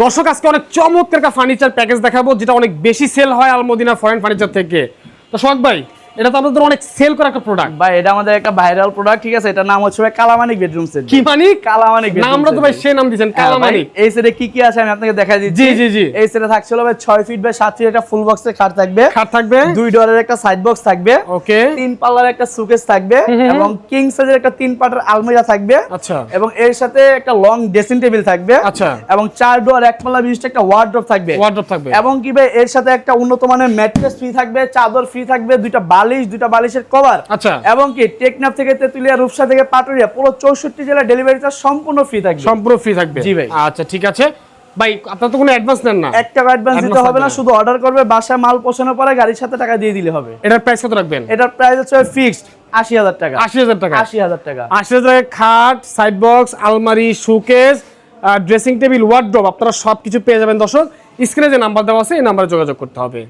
দর্শক, আজকে অনেক চমৎকার ফার্নিচার প্যাকেজ দেখাবো, যেটা অনেক বেশি সেল হয় আলমদিনা ফরেন ফার্নিচার থেকে। তো শখ ভাই এটা তো আপনাদের অনেক সেল করা একটা প্রোডাক্ট ভাই এটা আমাদের একটা ভাইরাল প্রোডাক্ট ঠিক আছে? এটার নাম হচ্ছে ভাই কালামানিক বেডরুম সেট কি মানিক কালামানিক নামটা তো ভাই। সে নাম দিয়েছেন হ্যাঁ, কালামানিক। এই সেটে কি কি আছে আমি আপনাকে দেখাই দিচ্ছি। জি, জি, জি। এই সেটে থাকছিল ভাই 6 ফিট বাই 7 ফিট একটা ফুল বক্সের খাট থাকবে। খাট থাকবে। দুই ডোরের একটা সাইড বক্স থাকবে। ওকে। তিন পাল্লার একটা সুকেস থাকবে এবং কিং সাইজের একটা তিন পাটের আলমিরা থাকবে। আচ্ছা। এবং এর সাথে একটা লং ড্রেসিং টেবিল থাকবে। আচ্ছা। এবং চার ডোর এক পাল্লা বিশিষ্ট একটা ওয়ার্ড্রপ থাকবে। ওয়ার্ড্রপ থাকবে। এবং কি ভাই এর সাথে একটা উন্নত মানের ম্যাট্রেস ফ্রি থাকবে চাদর ফ্রি থাকবে দুইটা বালিশ দুইটা বালিশের কভার। আচ্ছা। এবং কি টেকনাফ থেকে তেতুলিয়া রূপসা থেকে পাটুরিয়া পুরো চৌষট্টি জেলা ডেলিভারি চার্জ সম্পূর্ণ ফ্রি থাকবে। সম্পূর্ণ ফ্রি থাকবে। জি ভাই। আচ্ছা ঠিক আছে। ভাই আপনার তো কোনো অ্যাডভান্স নেন না। এক টাকা অ্যাডভান্স দিতে হবে না। শুধু অর্ডার করবে বাসায় মাল পৌঁছানোর পরে গাড়ির সাথে টাকা দিয়ে দিলে হবে। এটার প্রাইস কত রাখবেন? এটার প্রাইস হচ্ছে ফিক্সড আশি হাজার টাকা। আশি হাজার টাকা। আশি হাজার টাকা। আশি হাজার টাকা খাট সাইড বক্স আলমারি শোকেস ড্রেসিং টেবিল ওয়ার্ড্রপ আপনারা সব কিছু পেয়ে যাবেন দর্শক। স্ক্রিনে যে নাম্বার দেওয়া আছে এই নাম্বারে যোগাযোগ করতে হবে।